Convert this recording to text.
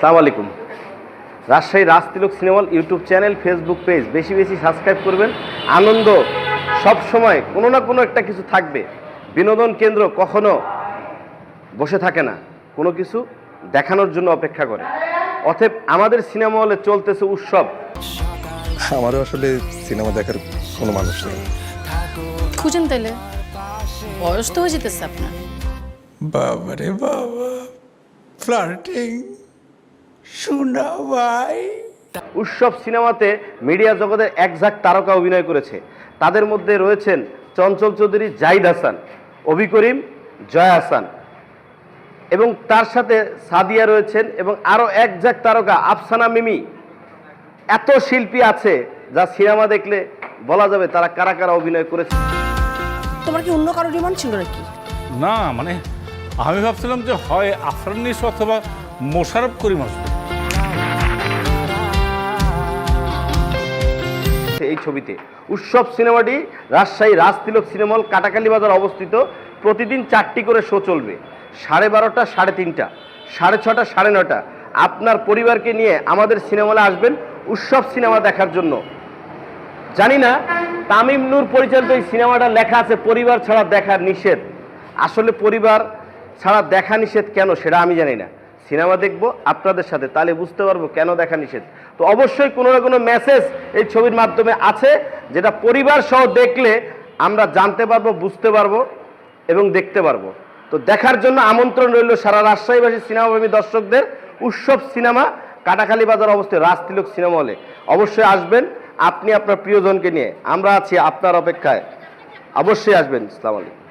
সালাম আলাইকুম। Rajshahi Rajtilak cinema YouTube channel Facebook page. বেশি বেশি সাবস্ক্রাইব করবেন। আনন্দ সব সময় কোনো না কোনো একটা কিছু থাকবে। বিনোদন কেন্দ্র কখনো বসে থাকে না। কোনো কিছু দেখানোর জন্য অপেক্ষা করে। অতএব আমাদের সিনেমা হলে চলতেছে উৎসব। আমারও আসলে সিনেমা দেখার কোনো মানুষ নেই। খুঁজেন তাইলে। বয়স তো হয়ে যেতেছে আপনার। বাবারে বাবা ফ্লার্টিং শোনা ভাই। উৎসব সিনেমাতে মিডিয়া জগতের একঝাক তারকা অভিনয় করেছে। তাদের মধ্যে রয়েছেন চঞ্চল চৌধুরী জাহিদ হাসান অভি করিম জয়া হাসান। এবং তার সাথে সাদিয়া রয়েছেন এবং আরও একঝাক তারকা আফসানা মিমি। এত শিল্পী আছে যা সিনেমা দেখলে বলা যাবে তারা কারা কারা অভিনয় করেছে। তোমার কি অন্য কারও ডিমান্ড ছিল নাকি? না মানে আমি ভাবছিলাম যে হয় আফরানিস অথবা মোশারফ করিম আসবে। ছবিতে। উৎসব সিনেমাটি রাজশাহী রাজতিলক সিনেমা হল কাটাকালী বাজার অবস্থিত। প্রতিদিন চারটি করে শো চলবে। সাড়ে বারোটা, সাড়ে তিনটা, সাড়ে ছটা, সাড়ে নটা আপনার পরিবারকে নিয়ে আমাদের সিনেমালে আসবেন উৎসব সিনেমা দেখার জন্য। জানি না, তামিম নূর পরিচালিত এই সিনেমাটা লেখা আছে, পরিবার ছাড়া দেখা নিষেধ। আসলে পরিবার ছাড়া দেখা নিষেধ কেন সেটা আমি জানি না। সিনেমা দেখব, আপনাদের সাথে, তাহলে বুঝতে পারব কেন দেখা নিষেধ। তো অবশ্যই কোনো না কোনো মেসেজ এই ছবির মাধ্যমে আছে, যেটা পরিবার সহ দেখলে আমরা জানতে পারব, বুঝতে পারব এবং দেখতে পারব। তো দেখার জন্য আমন্ত্রণ রইল সারা রাজশাহীবাসী সিনেমাপ্রেমী দর্শকদের। উৎসব সিনেমা, কাটাখালী বাজার অবস্থিত, রাজতিলক সিনেমা হলে। অবশ্যই আসবেন, আপনি আপনার প্রিয়জনকে নিয়ে। আমরা আছি আপনার অপেক্ষায়। অবশ্যই আসবেন ইসলাম আলাইকুম।